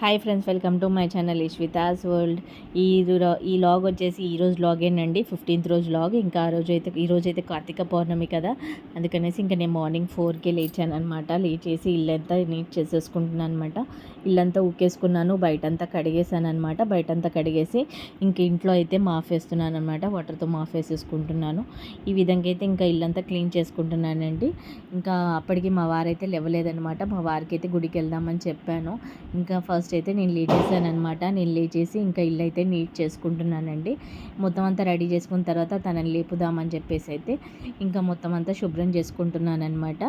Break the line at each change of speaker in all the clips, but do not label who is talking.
Hi friends welcome to my channel Ishvitha's world. ఈ ఈ log వచ్చేసి ఈరోజు లాగ్ లాగేనండి ఫిఫ్టీన్త్ రోజు లాగ్. ఇంకా ఆ రోజు అయితే ఈరోజు అయితే కార్తీక పౌర్ణమి కదా. అందుకనేసి ఇంకా నేను మార్నింగ్ ఫోర్కే లేచాను అనమాట లేచేసి ఇల్లంతా నీట్ చేసేసుకుంటున్నాను అనమాట ఇల్లంతా ఊకేసుకున్నాను బయటంతా కడిగేసాను అనమాట బయటంతా కడిగేసి ఇంక ఇంట్లో అయితే మాఫ్ వేస్తున్నాను అనమాట వాటర్తో మాఫ్ వేసేసుకుంటున్నాను ఈ విధంగా అయితే ఇంకా ఇల్లంతా క్లీన్ చేసుకుంటున్నానండి. ఇంకా అప్పటికి మా వారైతే లేవలేదనమాట మా వారికి అయితే గుడికి వెళ్దామని చెప్పాను. ఇంకా ఫస్ట్ అయితే నేను లేచేసాను అనమాట నేను లేచేసి ఇంకా ఇల్లు అయితే నీట్ చేసుకుంటున్నానండి. మొత్తం అంతా రెడీ చేసుకున్న తర్వాత తనని లేపుదామని చెప్పేసి అయితే ఇంకా మొత్తం అంతా శుభ్రం చేసుకుంటున్నాను అనమాట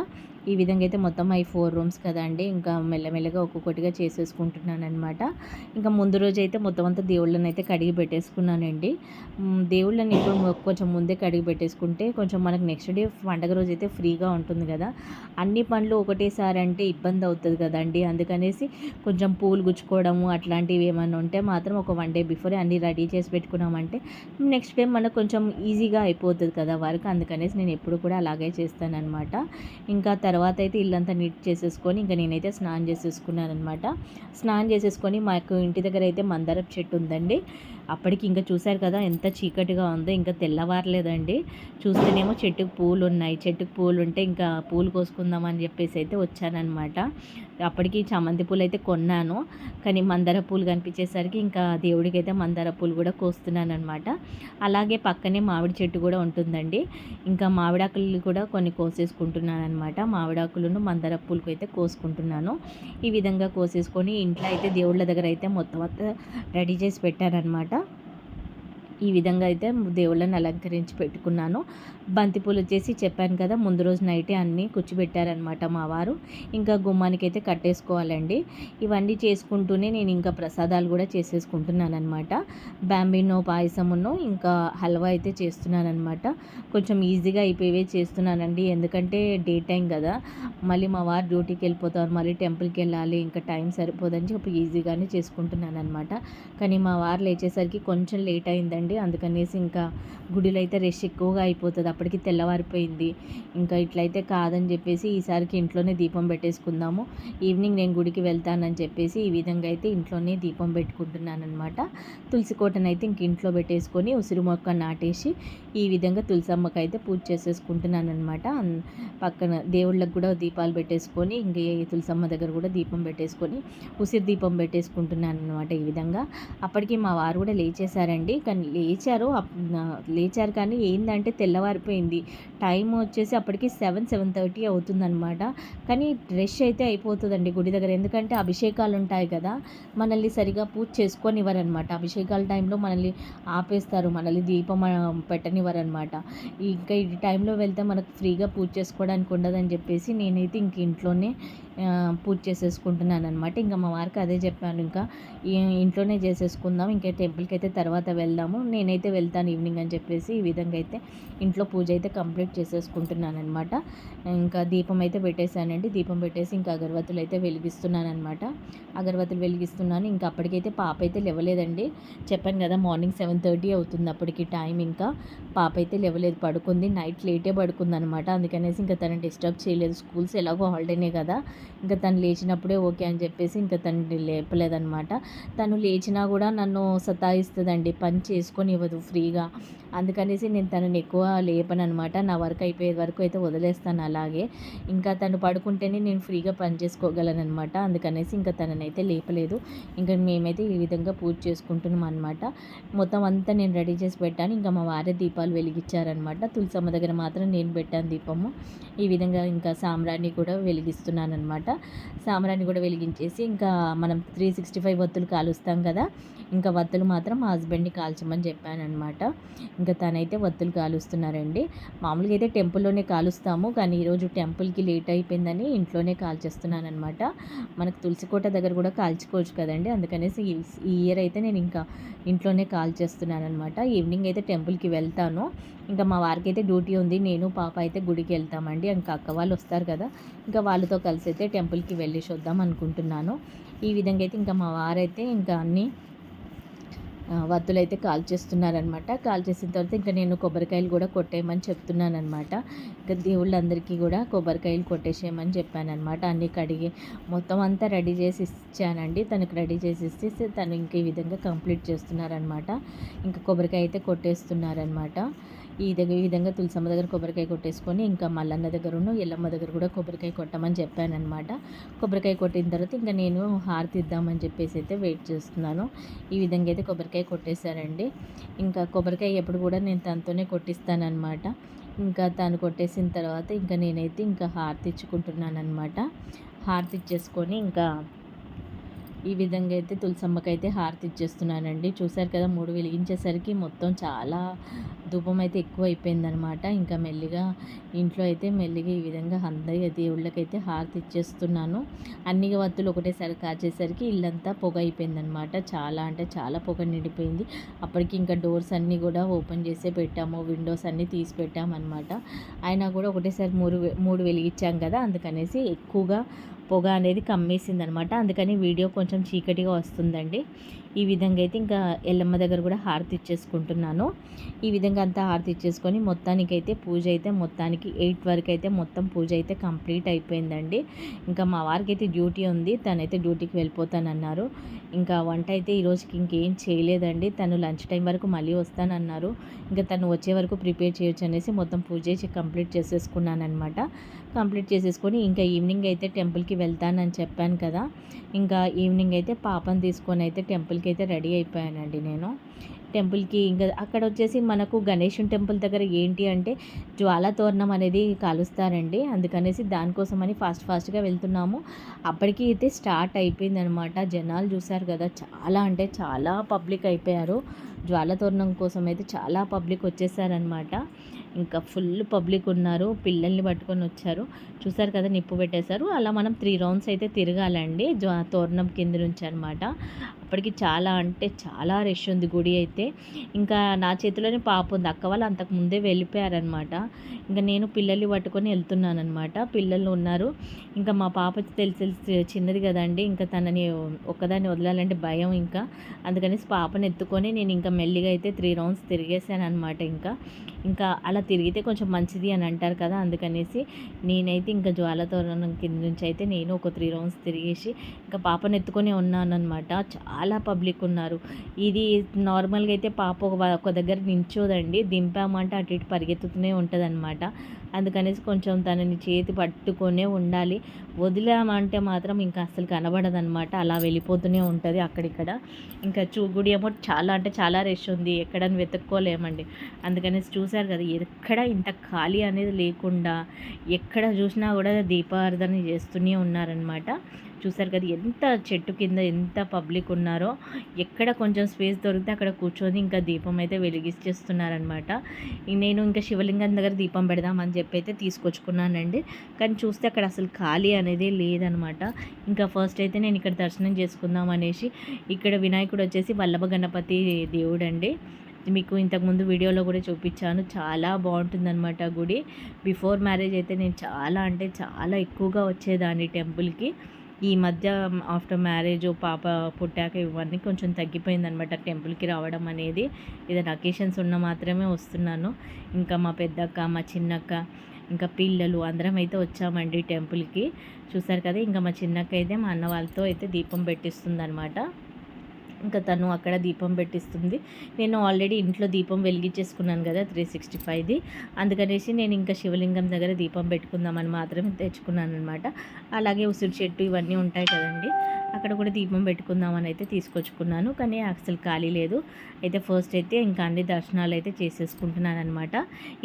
ఈ విధంగా అయితే మొత్తం అవి ఫోర్ రూమ్స్ కదండి. ఇంకా మెల్లమెల్లగా ఒక్కొక్కటిగా చేసేసుకుంటున్నాను అనమాట ఇంకా ముందు రోజు అయితే మొత్తం అంతా దేవుళ్ళని అయితే కడిగి పెట్టేసుకున్నానండి. దేవుళ్ళని ఇప్పుడు కొంచెం ముందే కడిగి పెట్టేసుకుంటే కొంచెం మనకు నెక్స్ట్ డే పండగ రోజు అయితే ఫ్రీగా ఉంటుంది కదా. అన్ని పనులు ఒకటేసారి అంటే ఇబ్బంది అవుతుంది కదండి. అందుకనేసి కొంచెం పూలు గుచ్చుకోవడము అట్లాంటివి ఏమైనా ఉంటే మాత్రం ఒక వన్ డే బిఫోరే అన్ని రెడీ చేసి పెట్టుకున్నామంటే నెక్స్ట్ డే మనకు కొంచెం ఈజీగా అయిపోతుంది కదా వర్క్. అందుకనేసి నేను ఎప్పుడు కూడా అలాగే చేస్తానన్నమాట. ఇంకా తర్వాత అయితే ఇల్లంతా నీట్ చేసేసుకొని ఇంకా నేనైతే స్నానం చేసేసుకున్నాను అనమాట స్నానం చేసేసుకొని మాకు ఇంటి దగ్గర అయితే మందారపు చెట్టు ఉందండి. అప్పటికి ఇంకా చూశారు కదా ఎంత చీకటిగా ఉందో ఇంకా తెల్లవారలేదండి. చూస్తేనేమో చెట్టుకు పూలు ఉన్నాయి చెట్టుకు పూలు ఉంటే ఇంకా పూలు కోసుకుందామని చెప్పేసి అయితే వచ్చానమాట అప్పటికి చామంతి పూలు అయితే కొన్నాను. కానీ మందార పూలు కనిపించేసరికి ఇంకా దేవుడికి అయితే మందార పూలు కూడా కోస్తున్నాను అనమాట అలాగే పక్కనే మామిడి చెట్టు కూడా ఉంటుందండి. ఇంకా మామిడాకులు కూడా కొన్ని కోసేసుకుంటున్నాను అనమాట మామిడాకులను మందార పూలకు అయితే కోసుకుంటున్నాను. ఈ విధంగా కోసేసుకొని ఇంట్లో అయితే దేవుళ్ళ దగ్గర అయితే మొత్తం అంతా రెడీ చేసి పెట్టానమాట ఈ విధంగా అయితే దేవుళ్ళని అలంకరించి పెట్టుకున్నాను. బంతిపూలు వచ్చేసి చెప్పాను కదా ముందు రోజు నైటే అన్నీ కూర్చోబెట్టారనమాట మా వారు. ఇంకా గుమ్మానికి అయితే కట్టేసుకోవాలండి. ఇవన్నీ చేసుకుంటూనే నేను ఇంకా ప్రసాదాలు కూడా చేసేసుకుంటున్నాను అనమాట బ్యాంబినో పాయసమును ఇంకా హల్వా అయితే చేస్తున్నాను అనమాట కొంచెం ఈజీగా అయిపోయేవే చేస్తున్నానండి. ఎందుకంటే డే టైం కదా. మళ్ళీ మా వారు డ్యూటీకి వెళ్ళిపోతారు మళ్ళీ టెంపుల్కి వెళ్ళాలి ఇంకా టైం సరిపోదని చెప్పి ఈజీగానే చేసుకుంటున్నాను అనమాట కానీ మా వారు లేచేసరికి కొంచెం లేట్ అయిందండి. అందుకనేసి ఇంకా గుడిలో అయితే రష్ ఎక్కువగా అయిపోతుంది. అప్పటికి తెల్లవారిపోయింది. ఇంకా ఇట్లయితే కాదని చెప్పేసి ఈసారికి ఇంట్లోనే దీపం పెట్టేసుకుందాము. ఈవినింగ్ నేను గుడికి వెళ్తానని చెప్పేసి ఈ విధంగా అయితే ఇంట్లోనే దీపం పెట్టుకుంటున్నాను అనమాట తులసి కోటను అయితే ఇంక ఇంట్లో పెట్టేసుకొని ఉసిరి మొక్క నాటేసి ఈ విధంగా తులసమ్మకి అయితే పూజ చేసేసుకుంటున్నాను అనమాట పక్కన దేవుళ్ళకి కూడా దీపాలు పెట్టేసుకొని ఇంక తులసమ్మ దగ్గర కూడా దీపం పెట్టేసుకొని ఉసిరి దీపం పెట్టేసుకుంటున్నాను అనమాట ఈ విధంగా. అప్పటికి మా వారు కూడా లేచేశారండి. కానీ లేచారు. లేచారు కానీ ఏంటంటే తెల్లవారిపోయింది. టైం వచ్చేసి అప్పటికి సెవెన్ సెవెన్ థర్టీ అవుతుందన్నమాట. కానీ రష్ అయితే అయిపోతుందండి గుడి దగ్గర. ఎందుకంటే అభిషేకాలు ఉంటాయి కదా మనల్ని సరిగా పూజ చేసుకొనివ్వరనమాట అభిషేకాల టైంలో మనల్ని ఆపేస్తారు. మనల్ని దీపం పెట్టనివ్వరనమాట ఇంకా ఈ టైంలో వెళ్తే మనకు ఫ్రీగా పూజ చేసుకోవడానికి ఉండదని చెప్పేసి నేనైతే ఇంక ఇంట్లోనే పూజ చేసేసుకుంటున్నాను అనమాట ఇంకా మా వారికి అదే చెప్పాను. ఇంకా ఇంట్లోనే చేసేసుకుందాం. ఇంకా టెంపుల్కి అయితే తర్వాత వెళ్దాము. నేనైతే వెళ్తాను ఈవినింగ్ అని చెప్పేసి ఈ విధంగా అయితే ఇంట్లో పూజ అయితే కంప్లీట్ చేసేసుకుంటున్నాను అనమాట ఇంకా దీపం అయితే పెట్టేశానండి. దీపం పెట్టేసి ఇంకా అగరబత్తులు అయితే వెలిగిస్తున్నాను అనమాట అగరబత్తులు వెలిగిస్తున్నాను. ఇంకా అప్పటికైతే పాప అయితే లేవలేదండి. చెప్పాను కదా మార్నింగ్ సెవెన్ థర్టీ అవుతుంది అప్పటికి టైం ఇంకా. పాప అయితే లేవలేదు. పడుకుంది. నైట్ లేటే పడుకుంది అనమాట అందుకనేసి ఇంకా తను డిస్టర్బ్ చేయలేదు. స్కూల్స్ ఎలాగో హాలిడేనే కదా. ఇంకా తను లేచినప్పుడే ఓకే అని చెప్పేసి ఇంకా తను లేపలేదనమాట తను లేచినా కూడా నన్ను సతాయిస్తుందండి. పని చూసుకొని ఇవ్వదు ఫ్రీగా. అందుకనేసి నేను తనని ఎక్కువ లేపను అనమాట నా వర్క్ అయిపోయే వరకు అయితే వదిలేస్తాను అలాగే. ఇంకా తను పడుకుంటేనే నేను ఫ్రీగా పని చేసుకోగలను అనమాట అందుకనేసి ఇంకా తననైతే లేపలేదు. ఇంకా మేమైతే ఈ విధంగా పూజ చేసుకుంటున్నాం అనమాట మొత్తం అంతా నేను రెడీ చేసి పెట్టాను. ఇంకా మా వారే దీపాలు వెలిగించారనమాట. తులసమ్మ దగ్గర మాత్రం నేను పెట్టాను దీపము. ఈ విధంగా ఇంకా సాంబ్రాణి కూడా వెలిగిస్తున్నాను అనమాట సాంబ్రాణి కూడా వెలిగించేసి ఇంకా మనం త్రీ సిక్స్టీ ఫైవ్ వత్తులు కాలుస్తాం కదా. ఇంకా వత్తులు మాత్రం మా హస్బెండ్ని కాల్చమని చెప్పాను అనమాట ఇంకా తనైతే వత్తులు కాలుస్తున్నారండి. మామూలుగా అయితే టెంపుల్లోనే కాలుస్తాము. కానీ ఈరోజు టెంపుల్కి లేట్ అయిపోయిందని ఇంట్లోనే కాల్చేస్తున్నాను అనమాట మనకు తులసికోట దగ్గర కూడా కాల్చుకోవచ్చు కదండి. అందుకనేసి ఈ ఇయర్ అయితే నేను ఇంకా ఇంట్లోనే కాల్చేస్తున్నాను అనమాట ఈవినింగ్ అయితే టెంపుల్కి వెళ్తాను. ఇంకా మా వారికి అయితే డ్యూటీ ఉంది. నేను పాప అయితే గుడికి వెళ్తామండి. ఇంకా అక్క వాళ్ళు వస్తారు కదా. ఇంకా వాళ్ళతో కలిసి అయితే టెంపుల్కి వెళ్ళేసి వద్దాం అనుకుంటున్నాను. ఈ విధంగా అయితే ఇంకా మా వారైతే ఇంకా అన్నీ వత్తులైతే కాల్ చేస్తున్నారనమాట కాల్ చేసిన తర్వాత ఇంకా నేను కొబ్బరికాయలు కూడా కొట్టేయమని చెప్తున్నానమాట ఇంకా దేవుళ్ళందరికీ కూడా కొబ్బరికాయలు కొట్టేసేయమని చెప్పానమాట అన్ని కడిగి మొత్తం అంతా రెడీ చేసి ఇచ్చానండి. తనకు రెడీ చేసి ఇస్తే తను ఇంక ఈ విధంగా కంప్లీట్ చేస్తున్నారనమాట ఇంకా కొబ్బరికాయ అయితే కొట్టేస్తున్నారనమాట ఈ దగ్గర ఈ విధంగా తులసమ్మ దగ్గర కొబ్బరికాయ కొట్టేసుకొని ఇంకా మల్లన్న ఉన్న ఎల్లమ్మ దగ్గర కూడా కొబ్బరికాయ కొట్టమని చెప్పానమాట కొబ్బరికాయ కొట్టిన తర్వాత ఇంకా నేను హారతి ఇద్దామని చెప్పేసి అయితే వెయిట్ చేస్తున్నాను. ఈ విధంగా అయితే కొబ్బరికాయ కొట్టేశారండి. ఇంకా కొబ్బరికాయ ఎప్పుడు కూడా నేను తనతోనే కొట్టిస్తానమాట ఇంకా తను కొట్టేసిన తర్వాత ఇంకా నేనైతే ఇంకా హారతి ఇచ్చుకుంటున్నాను అనమాట హారతి ఇచ్చేసుకొని ఇంకా ఈ విధంగా అయితే తులసమ్మకి అయితే హారతి ఇచ్చేస్తున్నానండి. చూసారు కదా మూడు వెలిగించేసరికి మొత్తం చాలా ధూపం అయితే ఎక్కువ అయిపోయిందనమాట ఇంకా మెల్లిగా ఇంట్లో అయితే మెల్లిగా ఈ విధంగా అందరి దేవుళ్ళకైతే హారతి ఇచ్చేస్తున్నాను. అన్ని వత్తులు ఒకటేసారి కాచేసరికి ఇల్లంతా పొగ అయిపోయిందనమాట చాలా అంటే చాలా పొగ నిండిపోయింది. అప్పటికి ఇంకా డోర్స్ అన్నీ కూడా ఓపెన్ చేసే పెట్టాము విండోస్ అన్నీ తీసి పెట్టామన్నమాట. అయినా కూడా ఒకటేసారి మూడు మూడు వెలిగించాం కదా అందుకనేసి ఎక్కువగా పొగ అనేది కమ్మేసింది అనమాట అందుకని వీడియో కొంచెం చీకటిగా వస్తుందండి. ఈ విధంగా అయితే ఇంకా ఎల్లమ్మ దగ్గర కూడా హారతి ఇచ్చేసుకుంటున్నాను. ఈ విధంగా అంతా హారతి ఇచ్చేసుకొని మొత్తానికి అయితే పూజ అయితే మొత్తానికి ఎయిట్ వరకు అయితే మొత్తం పూజ అయితే కంప్లీట్ అయిపోయిందండి. ఇంకా మా వారికి అయితే డ్యూటీ ఉంది తనైతే డ్యూటీకి వెళ్ళిపోతానన్నారు. ఇంకా వంట అయితే ఈ రోజుకి ఇంకేం చేయలేదండి తను లంచ్ టైం వరకు మళ్ళీ వస్తానన్నారు. ఇంకా తను వచ్చే వరకు ప్రిపేర్ చేయొచ్చు అనేసి మొత్తం పూజ చేసి కంప్లీట్ చేసేసుకున్నానమాట కంప్లీట్ చేసేసుకొని ఇంకా ఈవినింగ్ అయితే టెంపుల్కి వెళ్తానని చెప్పాను కదా. ఇంకా ఈవినింగ్ అయితే పాపను తీసుకొని అయితే టెంపుల్కి అయితే రెడీ అయిపోయానండి నేను. టెంపుల్కి ఇంకా అక్కడ వచ్చేసి మనకు గణేషన్ టెంపుల్ దగ్గర ఏంటి అంటే జ్వాలా తోరణం అనేది కాలుస్తారండి. అందుకనేసి దానికోసమని ఫాస్ట్ ఫాస్ట్గా వెళ్తున్నాము. అప్పటికి అయితే స్టార్ట్ అయిపోయిందనమాట. జనాలు చూశారు కదా చాలా అంటే చాలా పబ్లిక్ అయిపోయారు. జ్వాలతోరణం కోసం అయితే చాలా పబ్లిక్ వచ్చేసారనమాట. ఇంకా ఫుల్ పబ్లిక్ ఉన్నారు పిల్లల్ని పట్టుకొని వచ్చారు. చూసారు కదా నిప్పు పెట్టేశారు. అలా మనం త్రీ రౌండ్స్ అయితే తిరగాలండి. జ్వా తోరణం కింద నుంచి అనమాట అప్పటికి చాలా అంటే చాలా రష్ ఉంది గుడి అయితే. ఇంకా నా చేతిలోనే పాప ఉంది. అక్క వాళ్ళు అంతకు ముందే వెళ్ళిపోయారనమాట ఇంకా నేను పిల్లల్ని పట్టుకొని వెళ్తున్నానమాట పిల్లలు ఉన్నారు. ఇంకా మా పాప తెలిసి తెలిసి చిన్నది కదండి. ఇంకా తనని ఒక్కదాన్ని వదలాలంటే భయం ఇంకా. అందుకని పాపని ఎత్తుకొని నేను ఇంకా మెల్లిగా అయితే త్రీ రౌండ్స్ తిరిగేసాను అనమాట ఇంకా. ఇంకా అలా తిరిగితే కొంచెం మంచిది అని అంటారు కదా. అందుకనేసి నేనైతే ఇంకా జ్వాలతోరణం కింద నుంచి అయితే నేను ఒక త్రీ రౌండ్స్ తిరిగేసి ఇంకా పాపను ఎత్తుకొని ఉన్నాను అనమాట చాలా పబ్లిక్ ఉన్నారు. ఇది నార్మల్గా అయితే పాప ఒక ఒక దగ్గర నించోదండి. దింపామంటే అటు ఇటు పరిగెత్తుతూనే ఉంటుంది అనమాట అందుకనేసి కొంచెం తనని చేతి పట్టుకొనే ఉండాలి. వదిలామంటే మాత్రం ఇంకా అసలు కనబడదనమాట అలా వెళ్ళిపోతూనే ఉంటుంది అక్కడిక్కడ. ఇంకా చూ గుడి ఏమో చాలా అంటే చాలా రష్ ఉంది. ఎక్కడని వెతుక్కోలేమండి. అందుకనేసి చూశారు కదా ఎక్కడ ఇంత ఖాళీ అనేది లేకుండా ఎక్కడ చూసినా కూడా దీపారాధన చేస్తూనే ఉన్నారనమాట చూసారు కదా ఎంత చెట్టు కింద ఎంత పబ్లిక్ ఉన్నారో ఎక్కడ కొంచెం స్పేస్ దొరికితే అక్కడ కూర్చొని ఇంకా దీపం అయితే వెలిగిస్తేస్తున్నారనమాట నేను ఇంకా శివలింగం దగ్గర దీపం పెడదామని చెప్పి అయితే తీసుకొచ్చుకున్నానండి. కానీ చూస్తే అక్కడ అసలు ఖాళీ అనేది లేదనమాట. ఇంకా ఫస్ట్ అయితే నేను ఇక్కడ దర్శనం చేసుకుందాం అనేసి ఇక్కడ వినాయకుడు వచ్చేసి వల్లభ గణపతి దేవుడు అండి మీకు ఇంతకుముందు వీడియోలో కూడా చూపించాను. చాలా బాగుంటుందన్నమాట గుడి. బిఫోర్ మ్యారేజ్ అయితే నేను చాలా అంటే చాలా ఎక్కువగా వచ్చేదాన్ని టెంపుల్కి. ఈ మధ్య ఆఫ్టర్ మ్యారేజ్ పాప పుట్టాక ఇవన్నీ కొంచెం తగ్గిపోయిందనమాట టెంపుల్కి రావడం అనేది ఏదైనా అకేషన్స్ ఉన్న మాత్రమే వస్తున్నాను. ఇంకా మా పెద్దక్క మా చిన్నక్క ఇంకా పిల్లలు అందరం అయితే వచ్చామండి టెంపుల్కి. చూసారు కదా ఇంకా మా చిన్నక్క అయితే మా అన్న వాళ్ళతో అయితే దీపం పెట్టిస్తుంది అనమాట ఇంకా తను అక్కడ దీపం పెట్టిస్తుంది. నేను ఆల్రెడీ ఇంట్లో దీపం వెలిగించేసుకున్నాను కదా త్రీ సిక్స్టీ ఫైవ్ది. అందుకనేసి నేను ఇంకా శివలింగం దగ్గర దీపం పెట్టుకుందామని మాత్రమే తెచ్చుకున్నాను అనమాట అలాగే ఉసిరి చెట్టు ఇవన్నీ ఉంటాయి కదండి. అక్కడ కూడా దీపం పెట్టుకుందామని అయితే తీసుకొచ్చుకున్నాను. కానీ అసలు ఖాళీ లేదు. అయితే ఫస్ట్ అయితే ఇంకా అన్ని దర్శనాలు అయితే చేసేసుకుంటున్నాను అనమాట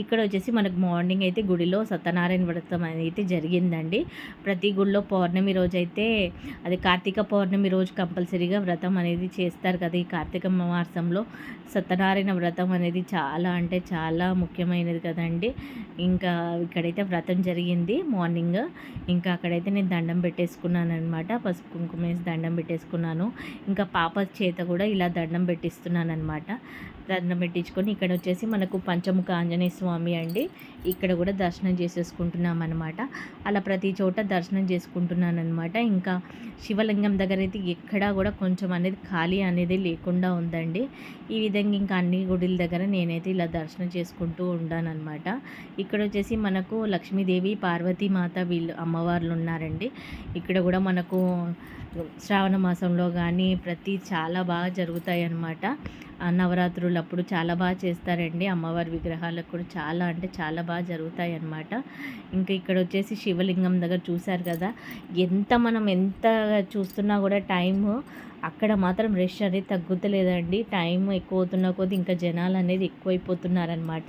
ఇక్కడ వచ్చేసి మనకు మార్నింగ్ అయితే గుడిలో సత్యనారాయణ వ్రతం అయితే జరిగిందండి. ప్రతి గుడిలో పౌర్ణమి రోజు అయితే అది కార్తీక పౌర్ణమి రోజు కంపల్సరీగా వ్రతం అనేది చే చేస్తారు కదా ఈ కార్తీక మాసంలో. సత్యనారాయణ వ్రతం అనేది చాలా అంటే చాలా ముఖ్యమైనది కదండి. ఇంకా ఇక్కడైతే వ్రతం జరిగింది మార్నింగ్. ఇంకా అక్కడైతే నేను దండం పెట్టేసుకున్నాను అనమాట పసుపు కుంకుమ వేసి దండం పెట్టేసుకున్నాను. ఇంకా పాప చేత కూడా ఇలా దండం పెట్టిస్తున్నాను అనమాట దండం పెట్టించుకొని ఇక్కడ వచ్చేసి మనకు పంచముఖ ఆంజనేయ స్వామి అండి. ఇక్కడ కూడా దర్శనం చేసేసుకుంటున్నాం అనమాట అలా ప్రతి చోట దర్శనం చేసుకుంటున్నాను అనమాట ఇంకా శివలింగం దగ్గర అయితే ఎక్కడా కూడా కొంచెం అనేది ఖాళీ అనేది లేకుండా ఉందండి. ఈ విధంగా ఇంకా అన్ని గుడిల దగ్గర నేనైతే ఇలా దర్శనం చేసుకుంటూ ఉన్నాను అనమాట ఇక్కడ వచ్చేసి మనకు లక్ష్మీదేవి పార్వతీమాత వీళ్ళు అమ్మవార్లు ఉన్నారండి. ఇక్కడ కూడా మనకు శ్రావణ మాసంలో కానీ ప్రతి చాలా బాగా జరుగుతాయి అన్నమాట నవరాత్రులు అప్పుడు చాలా బాగా చేస్తారండి. అమ్మవారి విగ్రహాలకు కూడా చాలా అంటే చాలా బాగా జరుగుతాయి అన్నమాట ఇంకా ఇక్కడ వచ్చేసి శివలింగం దగ్గర చూశారు కదా ఎంత మనం ఎంత చూస్తున్నా కూడా టైము అక్కడ మాత్రం రష్ అనేది తగ్గుతలేదండి. టైం ఎక్కువ అవుతున్న కొద్ది ఇంకా జనాలు అనేది ఎక్కువైపోతున్నారనమాట.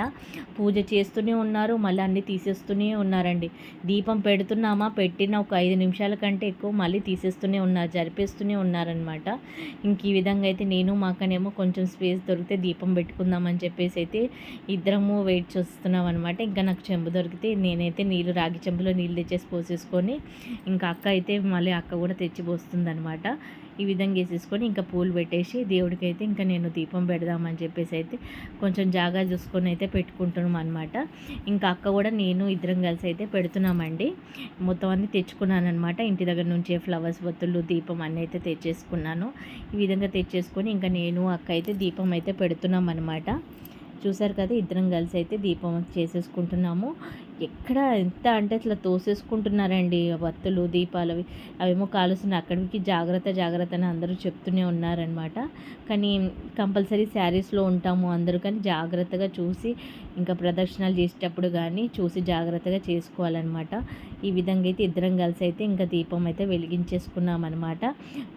పూజ చేస్తూనే ఉన్నారు మళ్ళీ అన్నీ తీసేస్తూనే ఉన్నారండి. దీపం పెడుతున్నామా? పెట్టిన ఒక ఐదు నిమిషాల కంటే ఎక్కువ మళ్ళీ తీసేస్తూనే ఉన్నారు జరిపేస్తూనే ఉన్నారనమాట. ఇంక ఈ విధంగా అయితే నేను మాకనేమో కొంచెం స్పేస్ దొరికితే దీపం పెట్టుకుందామని చెప్పేసి అయితే ఇద్దరము వెయిట్ చేస్తున్నాం అనమాట ఇంకా నాకు చెంబు దొరికితే నేనైతే నీళ్ళు రాగి చెంబులో నీళ్ళు తెచ్చేసి పోసేసుకొని ఇంకా అక్క అయితే మళ్ళీ అక్క కూడా తెచ్చి పోస్తుంది అనమాట ఈ విధంగా వేసేసుకొని ఇంకా పూలు పెట్టేసి దేవుడికి అయితే ఇంకా నేను దీపం పెడదామని చెప్పేసి అయితే కొంచెం జాగా చూసుకొని అయితే పెట్టుకుంటున్నాం అనమాట ఇంకా అక్క కూడా నేను ఇద్దరం కలిసి అయితే పెడుతున్నామండి. మొత్తం అన్నీ తెచ్చుకున్నాను అనమాట ఇంటి దగ్గర నుంచి ఫ్లవర్స్ బొత్తులు దీపం అన్నీ అయితే తెచ్చేసుకున్నాను. ఈ విధంగా తెచ్చేసుకొని ఇంకా నేను అక్క అయితే దీపం అయితే పెడుతున్నాం అనమాట చూసారు కదా ఇద్దరం కలిసి అయితే దీపం చేసేసుకుంటున్నాము. ఎక్కడ ఎంత అంటే అట్లా తోసేసుకుంటున్నారండి వత్తులు దీపాలు అవి. అవేమో కాలుస్తున్నాయి అక్కడికి జాగ్రత్త జాగ్రత్త అని అందరూ చెప్తూనే ఉన్నారనమాట కానీ కంపల్సరీ శారీస్లో ఉంటాము అందరూ కానీ జాగ్రత్తగా చూసి ఇంకా ప్రదర్శనలు చేసేటప్పుడు కానీ చూసి జాగ్రత్తగా చేసుకోవాలన్నమాట. ఈ విధంగా అయితే ఇద్దరం కలిసి అయితే ఇంకా దీపం అయితే వెలిగించేసుకున్నాం అనమాట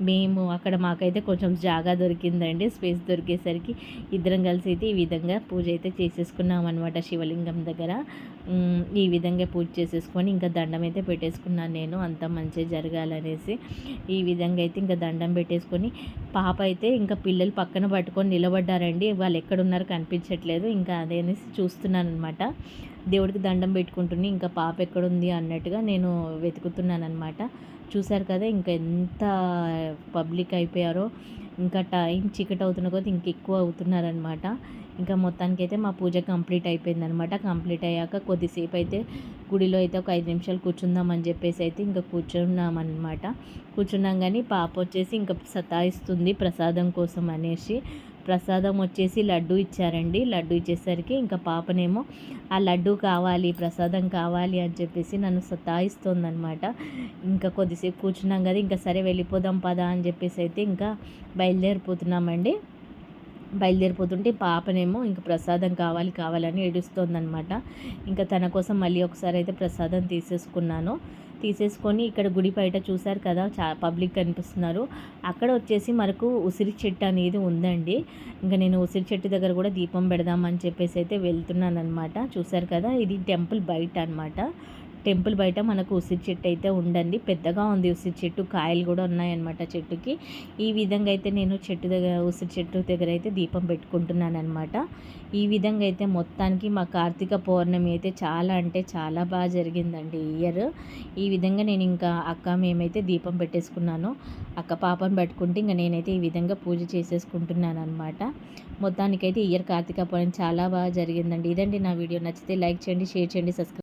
మేము అక్కడ మాకైతే కొంచెం జాగా దొరికిందండి స్పేస్ దొరికేసరికి ఇద్దరం కలిసి అయితే ఈ విధంగా పూజ అయితే చేసేసుకున్నాం అనమాట శివలింగం దగ్గర. ఈ విధంగా పూజ చేసేసుకొని ఇంకా దండం అయితే పెట్టేసుకున్నాను నేను. అంత మంచిగా జరగాలనేసి ఈ విధంగా అయితే ఇంకా దండం పెట్టేసుకొని పాప అయితే ఇంకా పిల్లలు పక్కన పట్టుకొని నిలబడ్డారండి. వాళ్ళు ఎక్కడున్నారు కనిపించట్లేదు. ఇంకా అదేనేసి చూస్తున్నాను అనమాట దేవుడికి దండం పెట్టుకుంటుని ఇంకా పాప ఎక్కడుంది అన్నట్టుగా నేను వెతుకుతున్నాను అనమాట చూశారు కదా ఇంకా ఎంత పబ్లిక్ అయిపోయారో. ఇంకా టైం చీకటి అవుతున్న కొద్దీ ఇంక ఎక్కువ అవుతున్నారనమాట. ఇంకా మొత్తానికి అయితే మా పూజ కంప్లీట్ అయిపోయింది అనమాట కంప్లీట్ అయ్యాక కొద్దిసేపు అయితే గుడిలో అయితే ఒక ఐదు నిమిషాలు కూర్చుందామని చెప్పేసి అయితే ఇంకా కూర్చున్నామన్నమాట కూర్చున్నాం కానీ పాప వచ్చేసి ఇంకా సతాయిస్తుంది ప్రసాదం కోసం అనేసి. ప్రసాదం వచ్చేసి లడ్డు ఇచ్చారండి. లడ్డు ఇచ్చేసరికి ఇంకా పాపనేమో ఆ లడ్డు కావాలి ప్రసాదం కావాలి అని చెప్పేసి నన్ను సతాయిస్తుందనమాట ఇంకా కొద్దిసేపు కూర్చున్నాం కదా ఇంకా సరే వెళ్ళిపోదాం పదా అని చెప్పేసి అయితే ఇంకా బయలుదేరిపోతున్నామండి. బయలుదేరిపోతుంటే పాపనేమో ఇంకా ప్రసాదం కావాలి కావాలని ఏడుస్తోందనమాట ఇంకా తన కోసం మళ్ళీ ఒకసారి అయితే ప్రసాదం తీసేసుకున్నాను. తీసేసుకొని ఇక్కడ గుడి బయట చూశారు కదా చా పబ్లిక్ కనిపిస్తున్నారు. అక్కడ వచ్చేసి మనకు ఉసిరి చెట్టు అనేది ఉందండి. ఇంకా నేను ఉసిరి చెట్టు దగ్గర కూడా దీపం పెడదామని చెప్పేసి అయితే వెళ్తున్నాను అనమాట చూశారు కదా ఇది టెంపుల్ బయట అనమాట టెంపుల్ బయట మనకు ఉసిరి చెట్టు అయితే ఉండండి పెద్దగా ఉంది ఉసిరి చెట్టు కాయలు కూడా ఉన్నాయన్నమాట చెట్టుకి. ఈ విధంగా అయితే నేను చెట్టు దగ్గర ఉసిరి చెట్టు దగ్గర అయితే దీపం పెట్టుకుంటున్నాను అనమాట ఈ విధంగా అయితే మొత్తానికి మా కార్తీక పౌర్ణమి అయితే చాలా అంటే చాలా బాగా జరిగిందండి ఇయర్. ఈ విధంగా నేను ఇంకా అక్క మేమైతే దీపం పెట్టేసుకున్నాను. అక్క పాపను పట్టుకుంటే ఇంకా నేనైతే ఈ విధంగా పూజ చేసేసుకుంటున్నాను అనమాట మొత్తానికైతే ఇయర్ కార్తీక పౌర్ణమి చాలా బాగా జరిగిందండి. ఇదండి నా వీడియో. నచ్చితే లైక్ చేయండి షేర్ చేయండి సబ్స్క్రైబ్